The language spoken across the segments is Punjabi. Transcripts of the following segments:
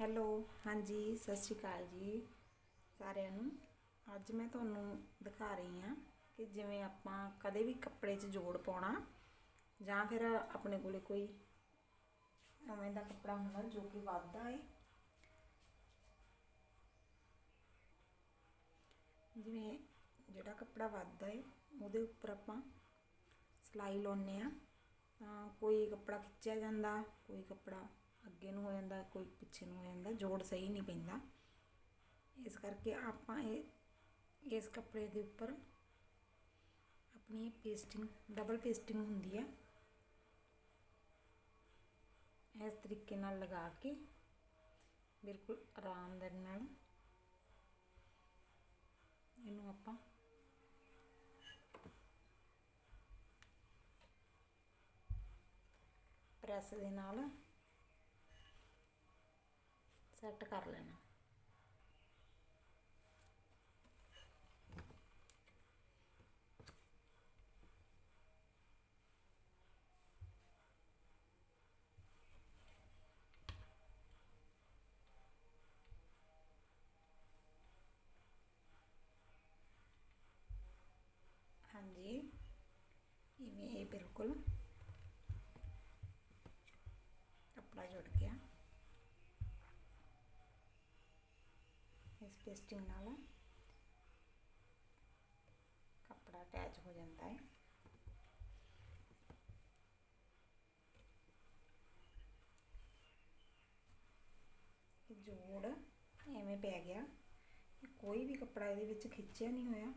ਹੈਲੋ, ਹਾਂਜੀ, ਸਤਿ ਸ਼੍ਰੀ ਅਕਾਲ ਜੀ ਸਾਰਿਆਂ ਨੂੰ। ਅੱਜ ਮੈਂ ਤੁਹਾਨੂੰ ਦਿਖਾ ਰਹੀ ਹਾਂ ਕਿ ਜਿਵੇਂ ਆਪਾਂ ਕਦੇ ਵੀ ਕੱਪੜੇ 'ਚ ਜੋੜ ਪਾਉਣਾ, ਜਾਂ ਫਿਰ ਆਪਣੇ ਕੋਲੇ ਕੋਈ ਉਵੇਂ ਦਾ ਕੱਪੜਾ ਹੁੰਦਾ ਜੋ ਕਿ ਵੱਧਦਾ ਹੈ ਜਿਵੇਂ ਜਿਹੜਾ ਕੱਪੜਾ ਵੱਧਦਾ ਹੈ ਉਹਦੇ ਉੱਪਰ ਆਪਾਂ ਸਿਲਾਈ ਲਾਉਂਦੇ ਆ ਤਾਂ ਕੋਈ ਕੱਪੜਾ ਖਿੱਚਿਆ ਜਾਂਦਾ, ਕੋਈ ਕੱਪੜਾ ਅੱਗੇ ਨੂੰ ਹੋ ਜਾਂਦਾ, ਕੋਈ ਪਿੱਛੇ ਨੂੰ ਹੋ ਜਾਂਦਾ, ਜੋੜ ਸਹੀ ਨਹੀਂ ਪੈਂਦਾ। ਇਸ ਕਰਕੇ ਆਪਾਂ ਇਹ, ਇਸ ਕੱਪੜੇ ਦੇ ਉੱਪਰ ਆਪਣੀ ਪੇਸਟਿੰਗ ਡਬਲ ਪੇਸਟਿੰਗ ਹੁੰਦੀ ਹੈ ਇਸ ਤਰੀਕੇ ਨਾਲ ਲਗਾ ਕੇ ਬਿਲਕੁਲ ਆਰਾਮ ਦੇ ਨਾਲ ਇਹਨੂੰ ਆਪਾਂ ਪ੍ਰੈਸ ਦੇ ਨਾਲ ਸੈੱਟ ਕਰ ਲੈਣਾ। ਹਾਂਜੀ। ਇਵੇਂ ਬਿਲਕੁਲ ਕੱਪੜਾ ਜੁੜ ਗਿਆ ਇਸ ਪੇਸਟਿੰਗ ਨਾਲ ਕੱਪੜਾ ਅਟੈਚ ਹੋ ਜਾਂਦਾ ਹੈ। ਜੋੜ ਐਵੇਂ ਪੈ ਗਿਆ ਕੋਈ ਵੀ ਕੱਪੜਾ ਇਹਦੇ ਵਿੱਚ ਖਿੱਚਿਆ ਨਹੀਂ ਹੋਇਆ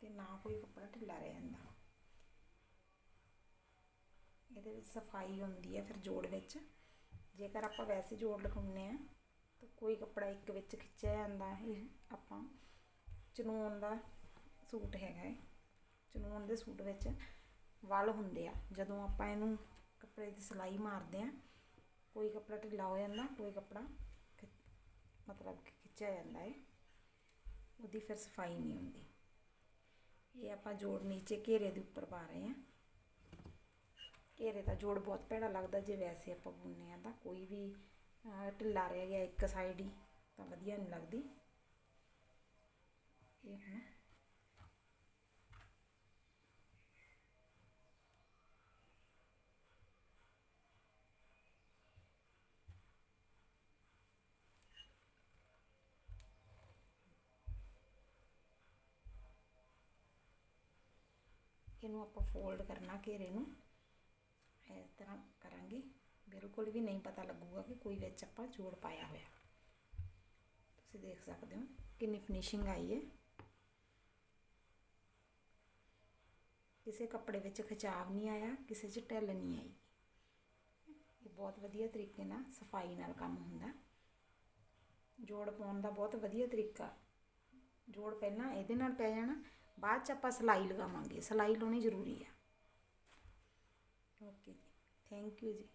ਤੇ ਨਾ ਕੋਈ ਕੱਪੜਾ ਢਿੱਲਾ ਰਹਿ ਜਾਂਦਾ। ਇਹਦੇ ਵਿੱਚ ਸਫ਼ਾਈ ਹੁੰਦੀ ਹੈ ਫਿਰ ਜੋੜ ਵਿੱਚ। ਜੇਕਰ ਆਪਾਂ ਵੈਸੇ ਜੋੜ ਲਗਾਉਂਦੇ ਆ ਤਾਂ ਕੋਈ ਕੱਪੜਾ ਇੱਕ ਵਿੱਚ ਖਿੱਚਿਆ ਜਾਂਦਾ ਇਹ ਆਪਾਂ ਚਨੂਨ ਦਾ ਸੂਟ ਹੈਗਾ ਹੈ ਚਨੂਨ ਦੇ ਸੂਟ ਵਿੱਚ ਵਲ ਹੁੰਦੇ ਆ। ਜਦੋਂ ਆਪਾਂ ਇਹਨੂੰ ਕੱਪੜੇ ਦੀ ਸਿਲਾਈ ਮਾਰਦੇ ਆ, ਕੋਈ ਕੱਪੜਾ ਢਿੱਲਾ ਹੋ ਜਾਂਦਾ, ਕੋਈ ਕੱਪੜਾ ਮਤਲਬ ਕਿ ਖਿੱਚਿਆ ਜਾਂਦਾ ਹੈ ਉਹਦੀ ਫਿਰ ਸਫ਼ਾਈ ਨਹੀਂ ਹੁੰਦੀ। ਇਹ ਆਪਾਂ ਜੋੜ ਨੀਚੇ ਘੇਰੇ ਦੇ ਉੱਪਰ ਪਾ ਰਹੇ ਹਾਂ ਘੇਰੇ ਦਾ ਜੋੜ ਬਹੁਤ ਭੈੜਾ ਲੱਗਦਾ ਜੇ ਵੈਸੇ ਆਪਾਂ ਬੁਣਨੇ ਆ ਤਾਂ। ਕੋਈ ਵੀ ਢਿੱਲਾ ਰਹਿ ਗਿਆ ਇੱਕ ਸਾਈਡ ਹੀ, ਤਾਂ ਵਧੀਆ ਨਹੀਂ ਲੱਗਦੀ। ਇਹ ਹੁਣ ਇਹਨੂੰ ਆਪਾਂ ਫੋਲਡ ਕਰਨਾ ਘੇਰੇ ਨੂੰ। ਇਸ ਤਰ੍ਹਾਂ। ਬਿਲਕੁਲ ਵੀ ਨਹੀਂ ਪਤਾ ਲੱਗੂਗਾ ਕਿ ਕੋਈ ਵਿੱਚ ਆਪਾਂ ਜੋੜ ਪਾਇਆ ਹੋਇਆ। ਤੁਸੀਂ ਦੇਖ ਸਕਦੇ ਹੋ ਕਿੰਨੀ ਫਿਨਿਸ਼ਿੰਗ ਆਈ ਹੈ। ਕਿਸੇ ਕੱਪੜੇ ਵਿੱਚ ਖਿਚਾਵ ਨਹੀਂ ਆਇਆ, ਕਿਸੇ 'ਚ ਢਿੱਲ ਨਹੀਂ ਆਈ। ਇਹ ਬਹੁਤ ਵਧੀਆ ਤਰੀਕੇ ਨਾਲ ਸਫ਼ਾਈ ਨਾਲ ਕੰਮ ਹੁੰਦਾ। ਜੋੜ ਪਾਉਣ ਦਾ ਬਹੁਤ ਵਧੀਆ ਤਰੀਕਾ। ਜੋੜ ਪਹਿਲਾਂ ਇਹਦੇ ਨਾਲ ਪੈ ਜਾਣਾ, ਬਾਅਦ ਚ ਆਪਾਂ ਸਿਲਾਈ ਲਗਾਵਾਂਗੇ। ਸਿਲਾਈ ਲਾਉਣੀ ਜ਼ਰੂਰੀ ਆ ਓਕੇ ਜੀ। ਥੈਂਕ ਯੂ ਜੀ।